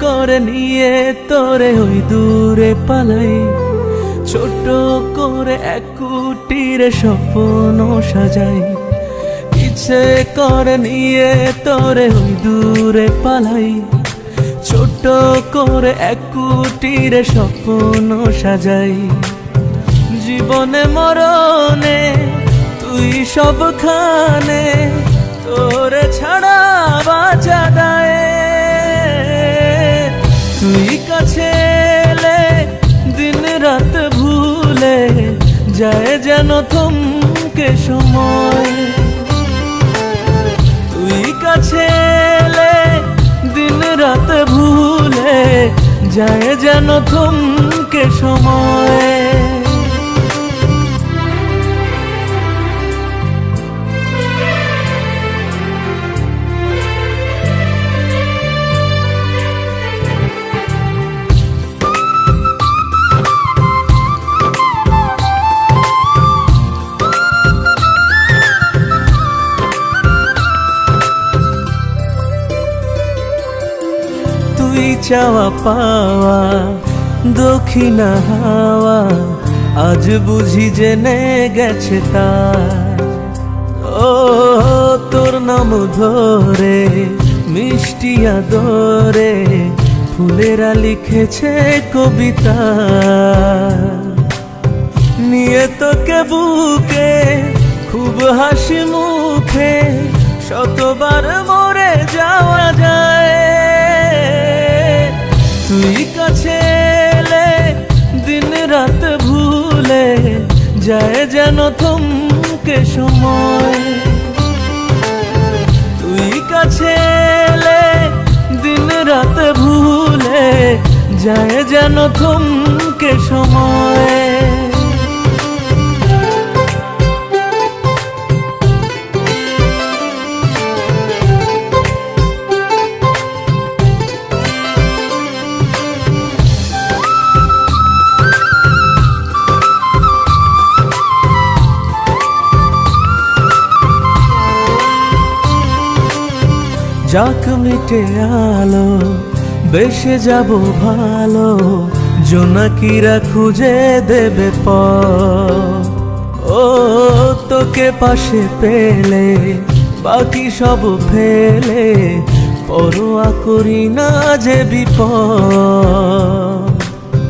করে নিয়ে তোরে ওই দূরে পালাই। ছোট করে এক কুটিরে স্বপ্ন সাজাই। ইচ্ছে করে নিয়ে তোরে ওই দূরে পালাই। ছোট করে এক কুটিরে স্বপ্ন সাজাই। জীবনে মরণে তুই সবখানে তোরে ছাড়া বাঁচা দেয়। যায় যেন থমকে সময়। তুই কাছে এলে দিন রাত ভুলে যায় যেন থমকে সময়। চাওয়া পাওয়া, দক্ষিণা হাওয়া, আজ বুঝি জেনে গেছে তার। ও, তোর নাম ধরে মিষ্টিয়া দরে ফুলেরা লিখেছে কবিতা। নিয়ে তোকে বুকে খুব হাসি মুখে, শতবার মরে যাওয়া যায়। যায় যেন থমকে সময়। তুই কাছে এলে দিন রাত ভুলে যায় যেন থমকে সময়। যাক মিটে আলো, বেশে যাব ভালো, জোনাকিরা খুঁজে দেবে প ও তোকে পাশে পেলে, বাকি সব ফেলে, পরোয়া করি না যে বিপদ।